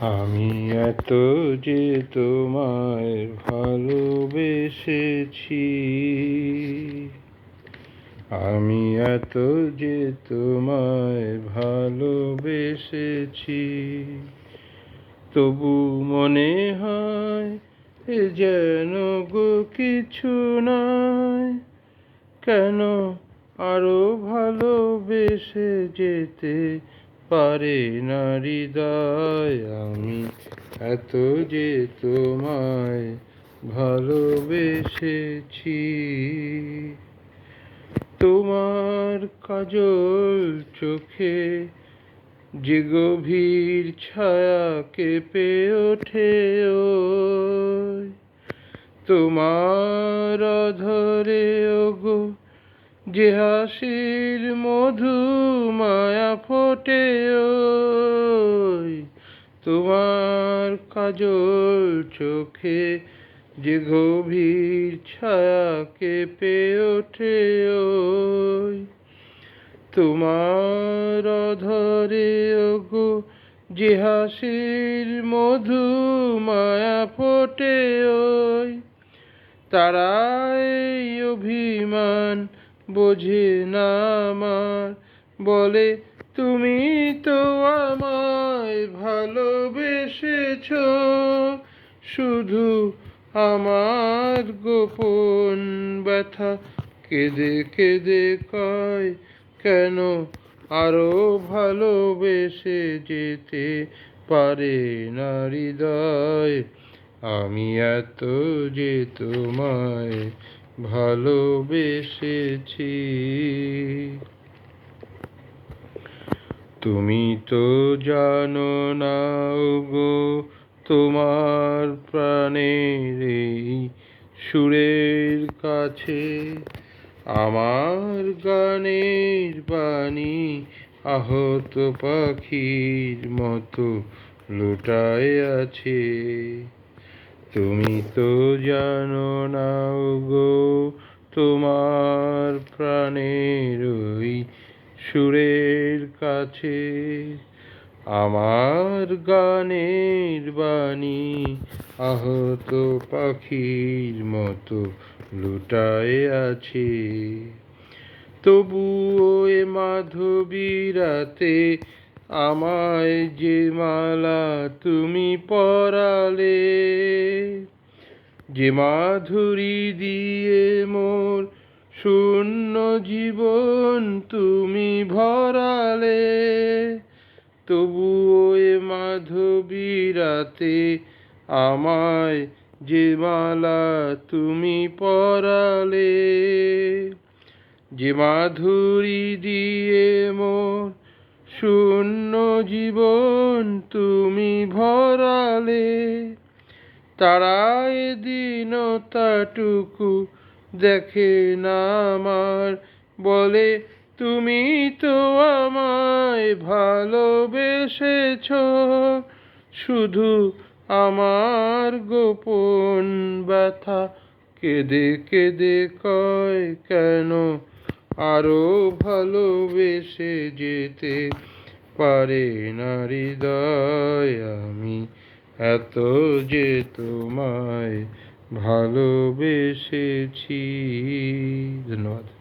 আমি এত যে তোমায় ভালোবেসেছি, আমি এত যে তোমায় ভালোবেসেছি, তবু মনে হয় এ যেন গো কিছু নয় কেন আরও ভালোবেসে যেতে পারে না হৃদয় আমি এত যে তোমায় ভালোবেসেছি। তোমার কাজল চোখে যে গভীর ছায়া কেঁপে ওঠে, ওই তোমার ধরে ওগো যে হাসির মধু মায়া ফোটে তোমার কাজল চোখে যে গভীর ছায়া কেঁপে ওঠে তোমার ধরে ওগো যে হাসির মধু মায়া ফোটে তারাই অভিমান বোঝে না আমার। বলে, তুমি তো আমায় ভালোবেসেছ। শুধু আমার গোপন ব্যথা কেঁদে কেঁদে কয়, কেন আরও ভালোবেসে যেতে পারে না হৃদয়? আমি এত যে তোমায় ভালোবেসেছি। তুমি তো জানো না গো, তোমার প্রাণের এই সুরের কাছে। আমার গানের বাণী আহত পাখির মতো লুটায় আছে। তুমি তো জানো না গো তোমার প্রাণের ওই সুরের কাছে। আমার গানের বাণী আহত পাখির মতো লুটায় আছে। তবুও এ মাধবী রাতে আমায় যে মালা তুমি পরালে যে মাধুরী দিয়ে মোর শূন্য জীবন তুমি ভরালে, তবুও এ মাধবী রাতে আমায় যে মালা তুমি পরালে। যে মাধুরী দিয়ে মোর শূন্য জীবন তুমি ভরালে তারাই দিনতাটুকু দেখে না আমার। বলে, তুমি তো আমায় ভালোবেসেছ। শুধু আমার গোপন ব্যথা কেঁদে কেঁদে কয় কেন? আরও ভালোবেসে যেতে পারে না হৃদয় আমি। এত যে তোমায় ভালোবেসেছি। ধন্যবাদ।